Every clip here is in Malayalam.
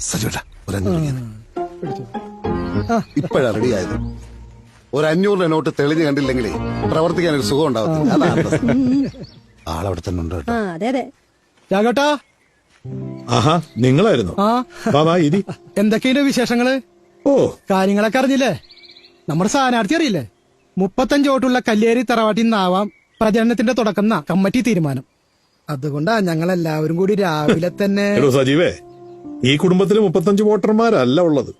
സജുവേട്ടാ ഒരു അഞ്ഞൂറ് ഇപ്പോഴാ റെഡി ആയത്. ഒരു അഞ്ഞൂറിന്റെ നോട്ട് തെളിഞ്ഞു കണ്ടില്ലെങ്കിലേ പ്രവർത്തിക്കാൻ ഒരു സുഖം ഉണ്ടാവത്തില്ല. അതാണ് പ്രശ്നം. ആളവിടെ തന്നെ ഉണ്ട് കേട്ടോ. ആ അതെ അതെ. രാഘവട്ടാ? ആഹാ നിങ്ങളായിരുന്നു. ആ. വാ വാ ഇരി. എന്തൊക്കെയാണ് വിശേഷങ്ങൾ? ഓ. കാര്യങ്ങളൊക്കെ അറിഞ്ഞില്ലേ? നമ്മുടെ സ്ഥാനാർത്ഥി അറിയില്ലേ? മുപ്പത്തഞ്ച് വോട്ടുള്ള കല്ലേരി തറവാട്ടിൽ നിന്നാവാം പ്രചരണത്തിന്റെ തുടക്കം എന്നാ കമ്മിറ്റി തീരുമാനം. അതുകൊണ്ടാ ഞങ്ങൾ എല്ലാവരും കൂടി രാവിലെ തന്നെ എടോ സജീവേ ഈ കുടുംബത്തിൽ മുപ്പത്തഞ്ച് വോട്ടർമാരല്ല ഉള്ളത്.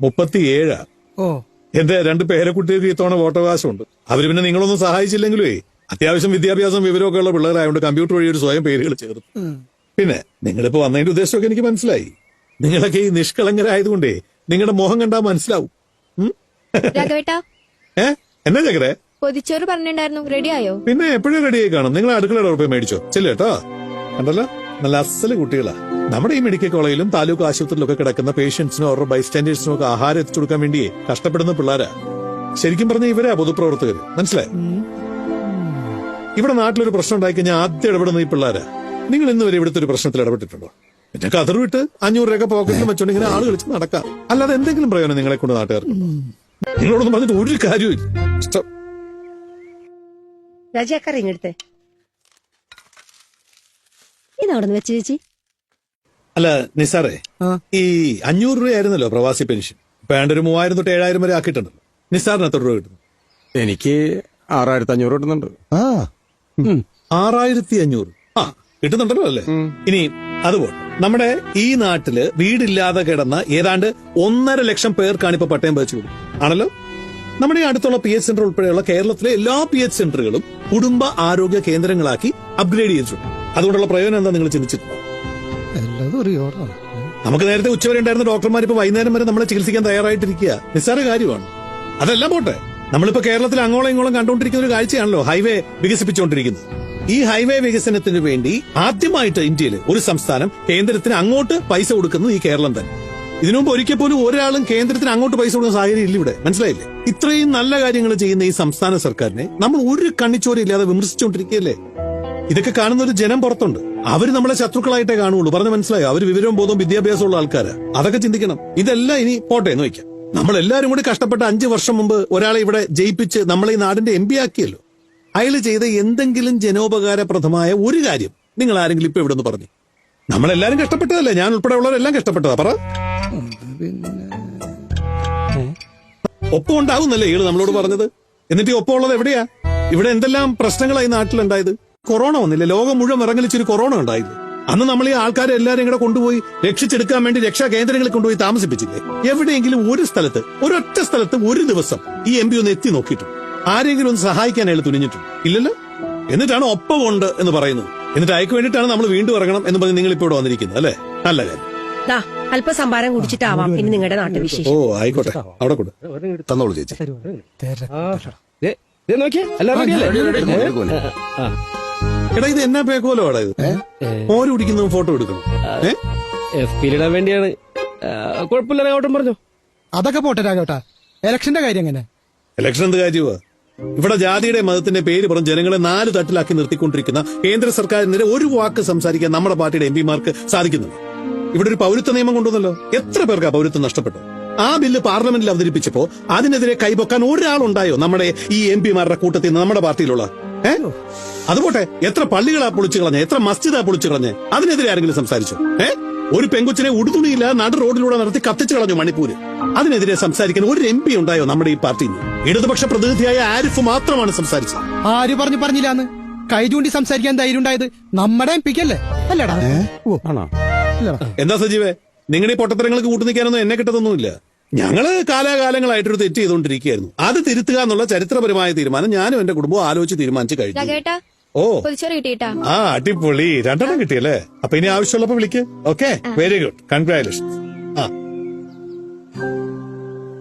മുപ്പത്തിയേഴാ. ഓ. എന്റെ രണ്ട് പേരക്കുട്ടികൾക്ക് ഇത്തവണ വോട്ടവകാശമുണ്ട്. അവർ പിന്നെ നിങ്ങളൊന്നും സഹായിച്ചില്ലെങ്കിലേ അത്യാവശ്യം വിദ്യാഭ്യാസം വിവരമൊക്കെ ഉള്ള പിള്ളേരായതുകൊണ്ട് കമ്പ്യൂട്ടർ വഴി ഒരു സ്വയം പേരുകൾ ചേർത്ത് ഉം. പിന്നെ നിങ്ങളിപ്പോ വന്നതിന്റെ ഉദ്ദേശമൊക്കെ എനിക്ക് മനസ്സിലായി. നിങ്ങളൊക്കെ ഈ നിഷ്കളങ്കരായതുകൊണ്ടേ നിങ്ങളുടെ മോഹം കണ്ടാ മനസ്സിലാവും. ഉം? രാഘവേട്ടാ. ഏ? എന്നാ ചക്കരെ? പൊതിച്ചോറ് പറഞ്ഞിട്ടുണ്ടായിരുന്നു. റെഡി ആയോ പിന്നെ എപ്പോഴും റെഡിയായി കാണും. നിങ്ങൾ അടുക്കളയുടെ ഉറപ്പ് മേടിച്ചോ. ചെല്ലേട്ടോ കണ്ടല്ലോ? നല്ല അസൽ കുട്ടികളാ. നമ്മുടെ ഈ മെഡിക്കൽ കോളേജിലും താലൂക്ക് ആശുപത്രിയിലൊക്കെ കിടക്കുന്ന പേഷ്യൻസിനും അവരുടെ ബൈസ്റ്റാൻഡേഴ്സിനോ ഒക്കെ ആഹാരം എത്തിച്ചു കൊടുക്കാൻ വേണ്ടി കഷ്ടപ്പെടുന്ന പിള്ളേരാ. ശരിക്കും പറഞ്ഞ ഇവരാ പൊതുപ്രവർത്തകർ മനസ്സിലായി? ഇവിടെ നാട്ടിലൊരു പ്രശ്നം ഉണ്ടായി കഴിഞ്ഞാൽ ആദ്യം ഇടപെടുന്ന ഈ പിള്ളേരാ. നിങ്ങൾ ഇന്ന് വരെ ഇവിടുത്തെ ഒരു പ്രശ്നത്തിൽ ഇടപെട്ടിട്ടുണ്ടോ? പിന്നെ കതർ വിട്ട് അഞ്ഞൂറ് രൂപ പോക്കറ്റിൽ വെച്ചോണ്ട് ഇങ്ങനെ ആൾ കളിച്ച് നടക്കാം. അല്ലാതെ എന്തെങ്കിലും പ്രയോജനം നിങ്ങളെ കൊണ്ട് നാട്ടുകാർക്ക് നിങ്ങളോടൊന്നും പറഞ്ഞിട്ട് ഒരു കാര്യമില്ല ഇഷ്ടം. രാജാക്കറി ഇങ്ങടുത്തെ ഇതവിടെ വെച്ച് ചേച്ചി. അല്ല നിസാറേ ഈ അഞ്ഞൂറ് രൂപയായിരുന്നല്ലോ പ്രവാസി പെൻഷൻ. വേണ്ട ഒരു മൂവായിരം തൊട്ട് ഏഴായിരം വരെ ആക്കിയിട്ടുണ്ടല്ലോ. നിസാറിന് എത്ര രൂപ കിട്ടുന്നു? എനിക്ക് ആറായിരത്തി അഞ്ഞൂറ് കിട്ടുന്നുണ്ട്. ആ. ആറായിരത്തി അഞ്ഞൂറ് ആ കിട്ടുന്നുണ്ടല്ലോ അല്ലേ? ഇനി അതുപോലെ നമ്മുടെ ഈ നാട്ടിൽ വീടില്ലാതെ കിടന്ന ഏതാണ്ട് ഒന്നര ലക്ഷം പേർക്കാണ് ഇപ്പൊ പട്ടയം വെച്ചു കൊടുക്കുന്നത്. ആണല്ലോ? നമ്മുടെ ഈ അടുത്തുള്ള പി എച്ച് സെന്റർ ഉൾപ്പെടെയുള്ള കേരളത്തിലെ എല്ലാ പി എച്ച് സെന്ററുകളും കുടുംബ ആരോഗ്യ കേന്ദ്രങ്ങളാക്കി അപ്ഗ്രേഡ് ചെയ്തിട്ടുണ്ട്. അതുകൊണ്ടുള്ള പ്രയോജനം എന്താ നിങ്ങൾ ചിന്തിച്ചിട്ടുണ്ടോ? നമുക്ക് നേരത്തെ ഉച്ചവരെ ഉണ്ടായിരുന്ന ഡോക്ടർമാർ ഇപ്പൊ വൈകുന്നേരം വരെ നമ്മളെ ചികിത്സിക്കാൻ തയ്യാറായിട്ടിരിക്കുക. നിസ്സാര കാര്യമാണ്. അതെല്ലാം പോട്ടെ. നമ്മളിപ്പോ കേരളത്തിൽ അങ്ങോളം ഇങ്ങോളം കണ്ടുകൊണ്ടിരിക്കുന്ന ഒരു കാഴ്ചയാണല്ലോ ഹൈവേ വികസിപ്പിച്ചുകൊണ്ടിരിക്കുന്നത്. ഈ ഹൈവേ വികസനത്തിന് വേണ്ടി ആദ്യമായിട്ട് ഇന്ത്യയിൽ ഒരു സംസ്ഥാനം കേന്ദ്രത്തിന് അങ്ങോട്ട് പൈസ കൊടുക്കുന്നത് ഈ കേരളം തന്നെ. ഇതിനു മുമ്പ് ഒരിക്കൽ പോലും ഒരാളും കേന്ദ്രത്തിന് അങ്ങോട്ട് പൈസ കൊടുക്കുന്ന സാഹചര്യം ഇല്ല ഇവിടെ. മനസ്സിലായില്ലേ? ഇത്രയും നല്ല കാര്യങ്ങൾ ചെയ്യുന്ന ഈ സംസ്ഥാന സർക്കാരിനെ നമ്മൾ ഒരു കണ്ണിച്ചോരയില്ലാതെ വിമർശിച്ചുകൊണ്ടിരിക്കുകയല്ലേ? ഇതൊക്കെ കാണുന്ന ഒരു ജനം പുറത്തുണ്ട്. അവർ നമ്മളെ ശത്രുക്കളായിട്ടേ കാണുള്ളൂ. പറഞ്ഞു മനസ്സിലായോ? അവർ വിവരവും ബോധവും വിദ്യാഭ്യാസവും ഉള്ള ആൾക്കാര്. അതൊക്കെ ചിന്തിക്കണം. ഇതെല്ലാം ഇനി പോട്ടെ എന്ന് വയ്ക്കാം. നമ്മൾ എല്ലാവരും കൂടി കഷ്ടപ്പെട്ട അഞ്ചു വർഷം മുമ്പ് ഒരാളെ ഇവിടെ ജയിപ്പിച്ച് നമ്മളെ ഈ നാടിന്റെ എം പി ആക്കിയല്ലോ. അയാൾ ചെയ്ത എന്തെങ്കിലും ജനോപകാരപ്രദമായ ഒരു കാര്യം നിങ്ങൾ ആരെങ്കിലും ഇപ്പൊ ഇവിടെ നിന്ന് പറഞ്ഞു. നമ്മളെല്ലാരും കഷ്ടപ്പെട്ടതല്ലേ? ഞാൻ ഉൾപ്പെടെ ഉള്ളവരെല്ലാം കഷ്ടപ്പെട്ടതാ. പറ. ഒപ്പം ഉണ്ടാവുന്നല്ലേ ഇയാൾ നമ്മളോട് പറഞ്ഞത്? എന്നിട്ട് ഈ ഒപ്പം ഉള്ളത് എവിടെയാ? ഇവിടെ എന്തെല്ലാം പ്രശ്നങ്ങളായി നാട്ടിലുണ്ടായത്? കൊറോണ വന്നില്ലേ? ലോകം മുഴുവൻ ഇറങ്ങലിച്ചൊരു കൊറോണ ഉണ്ടായിരുന്നു അന്ന് നമ്മൾ ഈ ആൾക്കാരെ എല്ലാരും കൂടെ കൊണ്ടുപോയി രക്ഷിച്ചെടുക്കാൻ വേണ്ടി രക്ഷാ കേന്ദ്രങ്ങളിൽ കൊണ്ടുപോയി താമസിപ്പിച്ചില്ലേ? എവിടെയെങ്കിലും ഒരു സ്ഥലത്ത് ഒരൊറ്റ സ്ഥലത്ത് ഒരു ദിവസം ഈ എം പി ഒന്ന് എത്തി നോക്കിയിട്ടുണ്ട് ആരെങ്കിലും ഒന്ന് സഹായിക്കാൻ അയാൾ തുനിഞ്ഞിട്ടുണ്ട് ഇല്ലല്ലോ? എന്നിട്ടാണ് ഒപ്പമുണ്ട് എന്ന് പറയുന്നത്. എന്നിട്ട് അയക്ക് വേണ്ടിയിട്ടാണ് നമ്മൾ വീണ്ടും ഇറങ്ങണം എന്ന് പറഞ്ഞ് നിങ്ങൾ ഇപ്പോൾ ഇവിടെ വന്നിരിക്കുന്നത് അല്ലേ? നല്ല കാര്യം. ദാ അല്പ സംഭാരം കുടിച്ചിട്ടാവാം ഇനി നിങ്ങളുടെ നാട്ടിൽ വിശേഷം. ഓ ആയിക്കോട്ടെ. അവിടെ കൊടു. തന്നോളൂ ചേച്ചി. ദേ, ദേ നോക്കിയേ. എല്ലാവരും? എടാ ഇത് എന്നാ പേക്കോലോ അടാ ഇത് ഓര് കുടിക്കുന്നതും ഫോട്ടോ എടുക്കണം ഏ? എഫ് പി ഇടാൻ വേണ്ടിയാണ്. കുഴപ്പമില്ല രാഘവട്ടം പറഞ്ഞോ. അതൊക്കെ പോട്ടെ രാഘവട്ടാ. ഇലക്ഷന്റെ കാര്യം എങ്ങനെ? ഇലക്ഷൻ എന്ത് കാര്യമാ ഇവിടെ ജാതിയുടെ മതത്തിന്റെ പേര് പറഞ്ഞ് ജനങ്ങളെ നാല് തട്ടിലാക്കി നിർത്തിക്കൊണ്ടിരിക്കുന്ന കേന്ദ്ര സർക്കാരിനെതിരെ ഒരു വാക്ക് സംസാരിക്കാൻ നമ്മുടെ പാർട്ടിയുടെ എം പിമാർക്ക് സാധിക്കുന്നുണ്ട്? ഇവിടെ ഒരു പൗരത്വ നിയമം കൊണ്ടുവന്നല്ലോ. എത്ര പേർക്ക് ആ പൗരത്വം നഷ്ടപ്പെട്ടു ആ ബില്ല് പാർലമെന്റിൽ അവതരിപ്പിച്ചപ്പോ അതിനെതിരെ കൈപൊക്കാൻ ഒരാളുണ്ടായോ നമ്മുടെ ഈ എം പിമാരുടെ കൂട്ടത്തിൽ നിന്ന് നമ്മുടെ പാർട്ടിയിലുള്ള? ഏ? അതുപോട്ടെ എത്ര പള്ളികളാ പൊളിച്ചു കളഞ്ഞേ? എത്ര മസ്ജിദാ പൊളിച്ചു കളഞ്ഞേ? അതിനെതിരെ ആരെങ്കിലും സംസാരിച്ചു? ഏ? ഒരു പെങ്കൊച്ചിനെ ഉടുതുണിയില്ല നടു റോഡിലൂടെ നടത്തി കത്തിച്ചു കളഞ്ഞു മണിപ്പൂര്. അതിനെതിരെ സംസാരിക്കാൻ ഒരു എം പി ഉണ്ടായോ നമ്മുടെ ഈ പാർട്ടിയിൽ നിന്ന് ഇടതുപക്ഷ പ്രതിനിധിയായ ആരിഫ് മാത്രമാണ് സംസാരിച്ചത്. ആര് പറഞ്ഞു പറഞ്ഞില്ലാന്ന്? കൈ ചൂണ്ടി സംസാരിക്കാൻ ധൈര്യം ഉണ്ടായത് നമ്മുടെ എം പിക്കല്ലേ? അല്ലടാ. എന്താ സജീവേ? നിങ്ങളുടെ ഈ പൊട്ടത്തരങ്ങൾക്ക് കൂട്ടുനിൽക്കാനൊന്നും എന്നെ കിട്ടത്തൊന്നുമില്ല. ഞങ്ങൾ കാലാകാലങ്ങളായിട്ടൊരു തെറ്റ് ചെയ്തുകൊണ്ടിരിക്കുകയായിരുന്നു. അത് തിരുത്തുക എന്നുള്ള ചരിത്രപരമായ തീരുമാനം ഞാനും എന്റെ കുടുംബവും ആലോചിച്ച് തീരുമാനിച്ചു കഴിഞ്ഞു. ഓ. ആ അടിപൊളി. രണ്ടെണ്ണം കിട്ടിയല്ലേ? അപ്പൊ ഇനി ആവശ്യമുള്ളപ്പോ വിളിക്ക്. ഓക്കെ? വെരി ഗുഡ് കൺഗ്രാറ്റുലേഷൻ ആ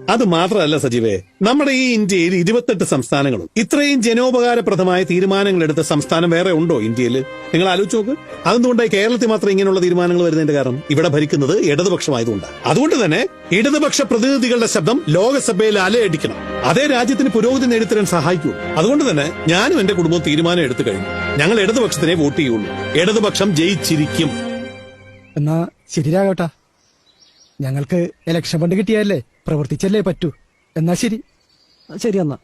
അത് മാത്രമല്ല സജീവേ നമ്മുടെ ഈ ഇന്ത്യയിൽ ഇരുപത്തെട്ട് സംസ്ഥാനങ്ങളും ഇത്രയും ജനോപകാരപ്രദമായ തീരുമാനങ്ങൾ എടുത്ത സംസ്ഥാനം വേറെ ഉണ്ടോ ഇന്ത്യയിൽ? നിങ്ങൾ ആലോചിച്ച് നോക്ക്. അതെന്തുകൊണ്ടായി കേരളത്തിൽ മാത്രം ഇങ്ങനെയുള്ള തീരുമാനങ്ങൾ വരുന്നതിന്റെ കാരണം? ഇവിടെ ഭരിക്കുന്നത് ഇടതുപക്ഷമായതുകൊണ്ടാണ് അതുകൊണ്ട് തന്നെ ഇടതുപക്ഷ പ്രതിനിധികളുടെ ശബ്ദം ലോകസഭയിൽ അലയടിക്കണം. അതേ രാജ്യത്തിന് പുരോഗതി നേടിത്തരാൻ സഹായിക്കൂ. അതുകൊണ്ട് തന്നെ ഞാനും എന്റെ കുടുംബവും തീരുമാനം എടുത്തു കഴിഞ്ഞു. ഞങ്ങൾ ഇടതുപക്ഷത്തിനെ വോട്ട് ചെയ്യുള്ളൂ. ഇടതുപക്ഷം ജയിച്ചിരിക്കും. എന്നാ ശരിയാകട്ടാ. ഞങ്ങൾക്ക് ഇലക്ഷൻ ഫണ്ട് കിട്ടിയല്ലേ പ്രവർത്തിച്ചല്ലേ പറ്റൂ. എന്നാ ശരി. ശരി എന്നാ.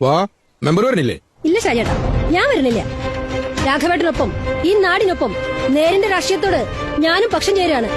വാ മെമ്പർ വരണില്ലേ ഇല്ല ഷാജേട്ടാ ഞാൻ വരുന്നില്ല. രാഘവേട്ടനൊപ്പം ഈ നാടിനൊപ്പം നേരിന്റെ രാഷ്ട്രീയത്തോട് ഞാനും പക്ഷം ചേരുകയാണ്.